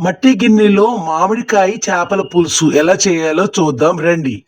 మట్టి గిన్నెలో మామిడికాయ చేపల పులుసు ఎలా చేయాలో చూద్దాం రండి.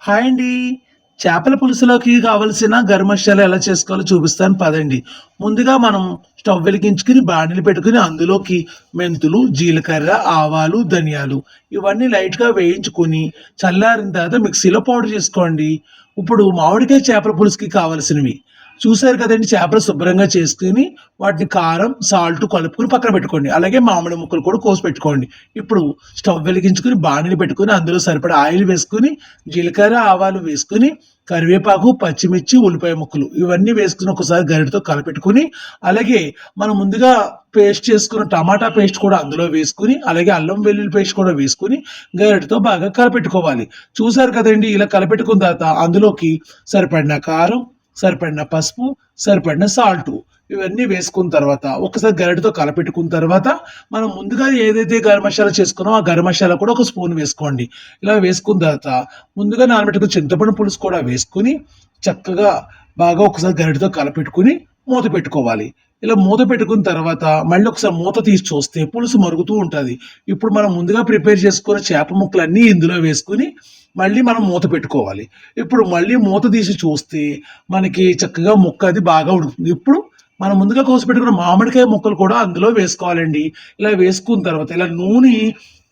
హాయ్ అండి. చేపల పులుసులోకి కావలసిన గరం మసాలా ఎలా చేసుకోవాలో చూపిస్తాను పదండి. ముందుగా మనం స్టవ్ వెలిగించుకుని బాణీలు పెట్టుకుని అందులోకి మెంతులు జీలకర్ర ఆవాలు ధనియాలు ఇవన్నీ లైట్గా వేయించుకొని చల్లారిన తర్వాత మిక్సీలో పౌడర్ చేసుకోండి. ఇప్పుడు మామిడికాయ చేపల పులుసుకి కావలసినవి చూసారు కదండి చేపలు శుభ్రంగా చేసుకుని వాటిని కారం సాల్ట్ కలుపుకుని పక్కన పెట్టుకోండి. అలాగే మామిడి ముక్కలు కూడా కోసి పెట్టుకోండి. ఇప్పుడు స్టవ్ వెలిగించుకుని బాణీలు పెట్టుకుని అందులో సరిపడా ఆయిల్ వేసుకుని జీలకర్ర ఆవాలు వేసుకుని కరివేపాకు పచ్చిమిర్చి ఉల్లిపాయ ముక్కలు ఇవన్నీ వేసుకుని ఒకసారి గరిటతో కలపెట్టుకుని అలాగే మనం ముందుగా పేస్ట్ చేసుకున్న టమాటా పేస్ట్ కూడా అందులో వేసుకుని అలాగే అల్లం వెల్లుల్లి పేస్ట్ కూడా వేసుకుని గరిటతో బాగా కలపెట్టుకోవాలి. చూసారు కదండి ఇలా కలపెట్టుకున్న తర్వాత అందులోకి సరిపడిన కారం సరిపడిన పసుపు సరిపడిన సాల్ట్ ఇవన్నీ వేసుకున్న తర్వాత ఒకసారి గరిటతో కలపెట్టుకున్న తర్వాత మనం ముందుగా ఏదైతే గరం మసాలా చేసుకున్నామో ఆ గరం మసాలా కూడా ఒక స్పూన్ వేసుకోండి. ఇలా వేసుకున్న తర్వాత ముందుగా నానబెట్టుకున్న చింతపండు పులుసు కూడా వేసుకుని చక్కగా బాగా ఒకసారి గరిటతో కలపెట్టుకుని మూత పెట్టుకోవాలి. ఇలా మూత పెట్టుకున్న తర్వాత మళ్ళీ ఒకసారి మూత తీసి చూస్తే పులుసు మరుగుతూ ఉంటుంది. ఇప్పుడు మనం ముందుగా ప్రిపేర్ చేసుకున్న చేప ముక్కలన్నీ ఇందులో వేసుకుని మళ్ళీ మనం మూత పెట్టుకోవాలి. ఇప్పుడు మళ్ళీ మూత తీసి చూస్తే మనకి చక్కగా ముక్క అది బాగా ఉడుకుతుంది. ఇప్పుడు మనం ముందుగా కోసి పెట్టుకున్న మామిడికాయ ముక్కలు కూడా అందులో వేసుకోవాలండి. ఇలా వేసుకున్న తర్వాత ఇలా నూనె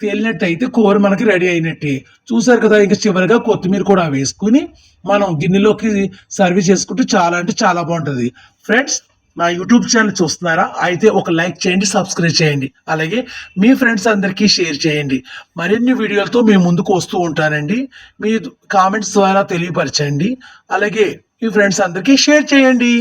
తేలినట్టయితే కూర మనకి రెడీ అయినట్టే. చూసారు కదా ఇంకా చివరిగా కొత్తిమీర కూడా వేసుకుని మనం గిన్నెలోకి సర్వ్ చేసుకుంటే చాలా అంటే చాలా బాగుంటుంది. ఫ్రెండ్స్ నా యూట్యూబ్ ఛానల్ చూస్తున్నారా అయితే ఒక లైక్ చేయండి సబ్స్క్రైబ్ చేయండి. అలాగే మీ ఫ్రెండ్స్ అందరికీ షేర్ చేయండి. మరిన్ని వీడియోలతో మేము ముందుకు వస్తూ ఉంటానండి. మీ కామెంట్స్ ద్వారా తెలియపరచండి. అలాగే మీ ఫ్రెండ్స్ అందరికీ షేర్ చేయండి.